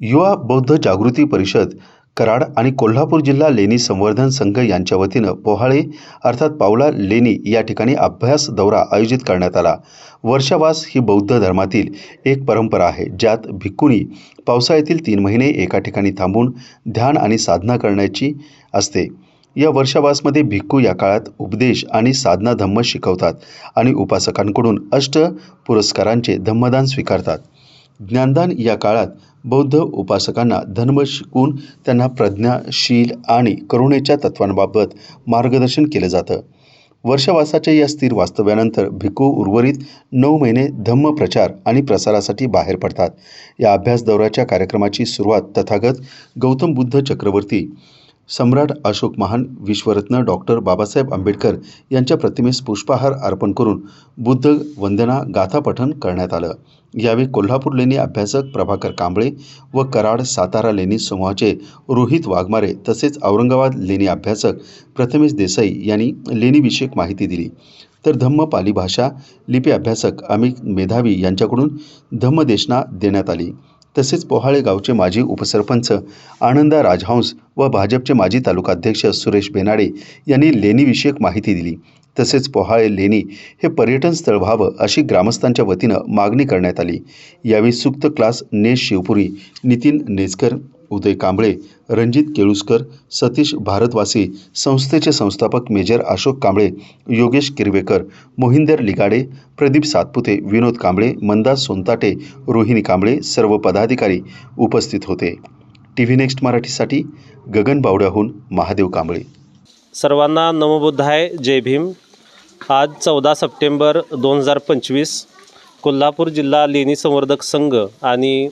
युवा बौद्ध जागृती परिषद कराड आणि कोल्हापूर जिल्हा लेणी संवर्धन संघ यांच्या वतीनं पोहाळे अर्थात पावला लेणी या ठिकाणी अभ्यास दौरा आयोजित करण्यात आला. वर्षावास ही बौद्ध धर्मातील एक परंपरा आहे ज्यात भिक्कुणी पावसाळ्यातील तीन महिने एका ठिकाणी थांबून ध्यान आणि साधना करण्याची असते. या वर्षावासमध्ये भिक्खू या काळात उपदेश आणि साधना धम्म शिकवतात आणि उपासकांकडून अष्ट पुरस्कारांचे धम्मदान स्वीकारतात. ज्ञानदान या काळात बौद्ध उपासकांना धर्म शिकून त्यांना प्रज्ञाशील आणि करुणेच्या तत्वांबाबत मार्गदर्शन केलं जातं. वर्षावासाच्या या स्थिर वास्तव्यानंतर भिक्खू उर्वरित नऊ महिने धम्म प्रचार आणि प्रसारासाठी बाहेर पडतात. या अभ्यास दौऱ्याच्या कार्यक्रमाची सुरुवात तथागत गौतम बुद्ध चक्रवर्ती सम्राट अशोक महान विश्वरत्न डॉक्टर बाबासाहेब आंबेडकर यांच्या प्रतिमेस पुष्पहार अर्पण करून बुद्ध वंदना गाथापठन करण्यात आलं. यावेळी कोल्हापूर लेणी अभ्यासक प्रभाकर कांबळे व कराड सातारा लेणी समूहाचे रोहित वाघमारे तसेच औरंगाबाद लेणी अभ्यासक प्रथमेश देसाई यांनी लेणीविषयक माहिती दिली. तर धम्म पाली भाषा लिपी अभ्यासक अमित मेधावी यांच्याकडून धम्मदेशना देण्यात आली. तसेच पोहाळे गावचे माजी उपसरपंच आनंदा राजहंस व भाजपचे माजी तालुकाध्यक्ष सुरेश बेनाडे यांनी लेणीविषयक माहिती दिली. तसेच पोहाळे लेणी हे पर्यटन स्थळ व्हावं अशी ग्रामस्थांच्या वतीनं मागणी करण्यात आली. यावेळी सुक्त क्लास नेश शिवपुरी नितीन नेजकर उदय कांबळे रणजित केळुसकर सतीश भारतवासी संस्थेचे संस्थापक मेजर अशोक कांबळे योगेश किरवेकर मोहिंदर लिगाडे प्रदीप सातपुते विनोद कांबळे मंदास सोनताटे रोहिणी कांबळे सर्व पदाधिकारी उपस्थित होते. टी व्ही नेक्स्ट मराठीसाठी गगन बावड्याहून महादेव कांबळे. सर्वांना नमबुद्धाय जय भीम. आज चौदा सप्टेंबर दोन हजार पंचवीस कोल्हापूर जिल्हा लेणी संवर्धक संघ आणि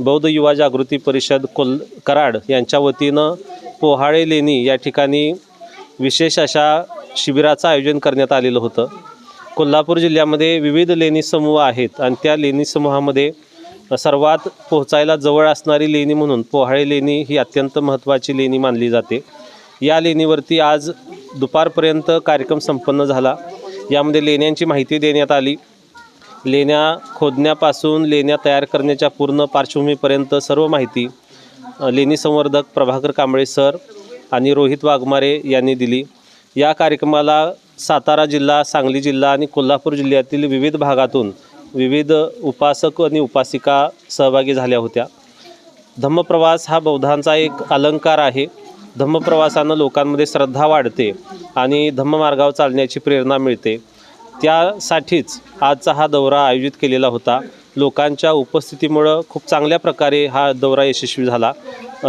बौद्ध युवा जागृती परिषद कोल कराड यांच्या वतीनं पोहाळे लेणी या ठिकाणी विशेष अशा शिबिराचं आयोजन करण्यात आलेलं होतं. कोल्हापूर जिल्ह्यामध्ये विविध लेणी समूह आहेत आणि त्या लेणी समूहामध्ये सर्वात पोहोचायला जवळ असणारी लेणी म्हणून पोहाळे लेणी ही अत्यंत महत्त्वाची लेणी मानली जाते. या लेणीवरती आज दुपारपर्यंत कार्यक्रम संपन्न झाला. यामध्ये लेण्यांची माहिती देण्यात आली. लेण्या खोदण्यापासून लेण्या तयार करण्याच्या पूर्ण पार्श्वभूमीपर्यंत सर्व माहिती लेणी संवर्धक प्रभाकर कांबळे सर आणि रोहित वाघमारे यांनी दिली. या कार्यक्रमाला सातारा जिल्हा सांगली जिल्हा आणि कोल्हापूर जिल्ह्यातील विविध भागातून विविध उपासक आणि उपासिका सहभागी झाल्या होत्या. धम्मप्रवास हा बौद्धांचा एक अलंकार आहे. धम्मप्रवासानं लोकांमध्ये श्रद्धा वाढते आणि धम्ममार्गावर चालण्याची प्रेरणा मिळते. त्यासाठीच आजचा हा दौरा आयोजित केलेला होता. लोकांच्या उपस्थितीमुळं खूप चांगल्या प्रकारे हा दौरा यशस्वी झाला.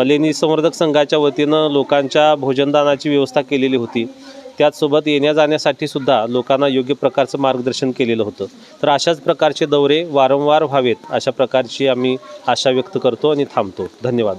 लेणी संवर्धक संघाच्या वतीनं लोकांच्या भोजनदानाची व्यवस्था केलेली होती. त्याचसोबत येण्या जाण्यासाठी सुद्धा लोकांना योग्य प्रकारचं मार्गदर्शन केलेलं होतं. तर अशाच प्रकारचे दौरे वारंवार व्हावेत अशा प्रकारची आम्ही आशा व्यक्त करतो आणि थांबतो. धन्यवाद.